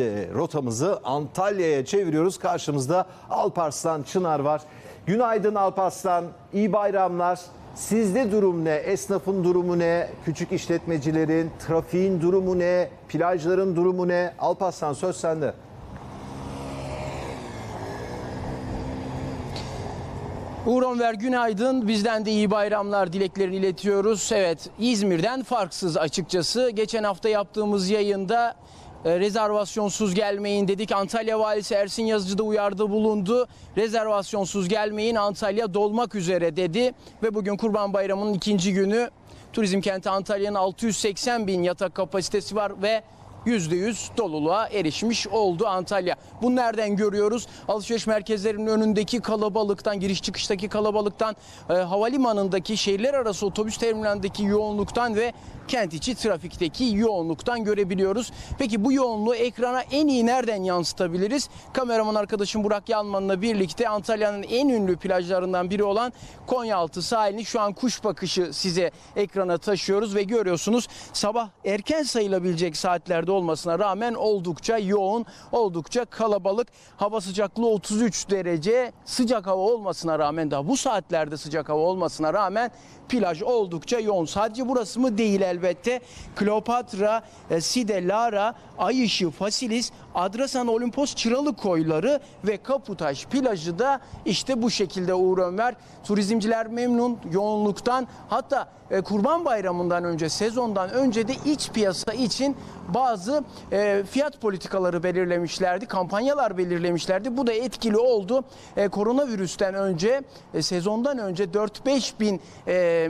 E, rotamızı Antalya'ya çeviriyoruz. Karşımızda Alparslan Çınar var. Günaydın Alparslan, iyi bayramlar. Sizde durum ne? Esnafın durumu ne? Küçük işletmecilerin, trafiğin durumu ne? Plajların durumu ne? Alparslan söz sende. Uğur Onver günaydın. Bizden de iyi bayramlar dileklerini iletiyoruz. Evet İzmir'den farksız açıkçası. Geçen hafta yaptığımız yayında rezervasyonsuz gelmeyin dedik. Antalya Valisi Ersin Yazıcı da uyardı bulundu. Rezervasyonsuz gelmeyin Antalya dolmak üzere dedi. Ve bugün Kurban Bayramı'nın ikinci günü turizm kenti Antalya'nın 680 bin yatak kapasitesi var ve %100 doluluğa erişmiş oldu Antalya. Bunu nereden görüyoruz? Alışveriş merkezlerinin önündeki kalabalıktan, giriş çıkıştaki kalabalıktan, e, havalimanındaki şehirler arası otobüs terminalindeki yoğunluktan ve kent içi trafikteki yoğunluktan görebiliyoruz. Peki bu yoğunluğu ekrana en iyi nereden yansıtabiliriz? Kameraman arkadaşım Burak Yalman'la birlikte Antalya'nın en ünlü plajlarından biri olan Konyaaltı sahilini şu an kuş bakışı size ekrana taşıyoruz ve görüyorsunuz sabah erken sayılabilecek saatlerde olmasına rağmen oldukça yoğun, oldukça kalabalık. Hava sıcaklığı 33 derece. Sıcak hava olmasına rağmen daha bu saatlerde sıcak hava olmasına rağmen plaj oldukça yoğun. Sadece burası mı değil elbette. Kleopatra, e, Side, Lara, Ayışı, Fasilis, Adrasan, Olimpos, Çıralı koyları ve Kaputaş plajı da işte bu şekilde Uğur Ömer. Turizmciler memnun yoğunluktan. Hatta e, Kurban Bayramı'ndan önce, sezondan önce de iç piyasa için bazı e, fiyat politikaları belirlemişlerdi, kampanyalar belirlemişlerdi. Bu da etkili oldu. E, koronavirüsten önce, sezondan önce 4-5 bin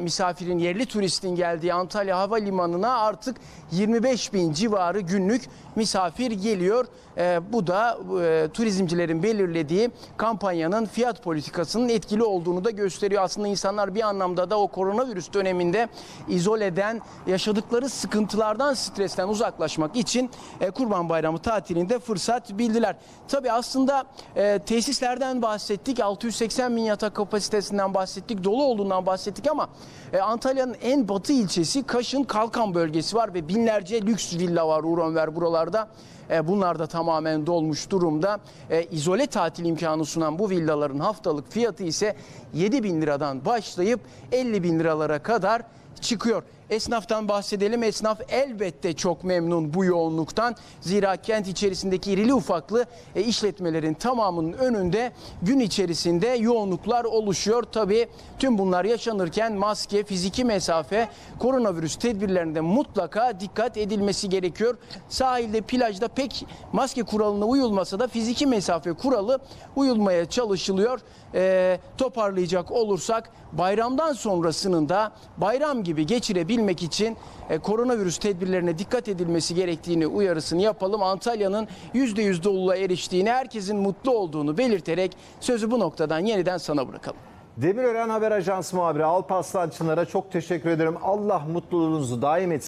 misafirin, yerli turistin geldiği Antalya Havalimanı'na artık 25 bin civarı günlük misafir geliyor. E, bu da e, turizmcilerin belirlediği kampanyanın fiyat politikasının etkili olduğunu da gösteriyor. Aslında insanlar bir anlamda da o koronavirüs döneminde izoleden, yaşadıkları sıkıntılardan, stresten uzaklaşmak için e, Kurban Bayramı tatilinde fırsat bildiler. Tabii aslında e, tesislerden bahsettik, 680 bin yatak kapasitesinden bahsettik, dolu olduğundan bahsettik ama e, Antalya'nın en batı ilçesi Kaş'ın Kalkan bölgesi var ve binlerce lüks villa var Uğur Önver buralarda. E, Bunlar da tamamen dolmuş durumda. E, izole tatil imkanı sunan bu villaların haftalık fiyatı ise 7 bin liradan başlayıp 50 bin liralara kadar çıkıyor. Esnaftan bahsedelim. Esnaf elbette çok memnun bu yoğunluktan. Zira kent içerisindeki irili ufaklı e, işletmelerin tamamının önünde gün içerisinde yoğunluklar oluşuyor. Tabii tüm bunlar yaşanırken maske, fiziki mesafe, koronavirüs tedbirlerinde mutlaka dikkat edilmesi gerekiyor. Sahilde, plajda pek maske kuralına uyulmasa da fiziki mesafe kuralı uyulmaya çalışılıyor. Ee, toparlayacak olursak bayramdan sonrasının da bayram gibi geçirebilmek için e, koronavirüs tedbirlerine dikkat edilmesi gerektiğini uyarısını yapalım. Antalya'nın %100 doluluğa eriştiğini, herkesin mutlu olduğunu belirterek sözü bu noktadan yeniden sana bırakalım. Demirören Haber Ajansı muhabiri Alparslan Çınar'a çok teşekkür ederim. Allah mutluluğunuzu daim etsin.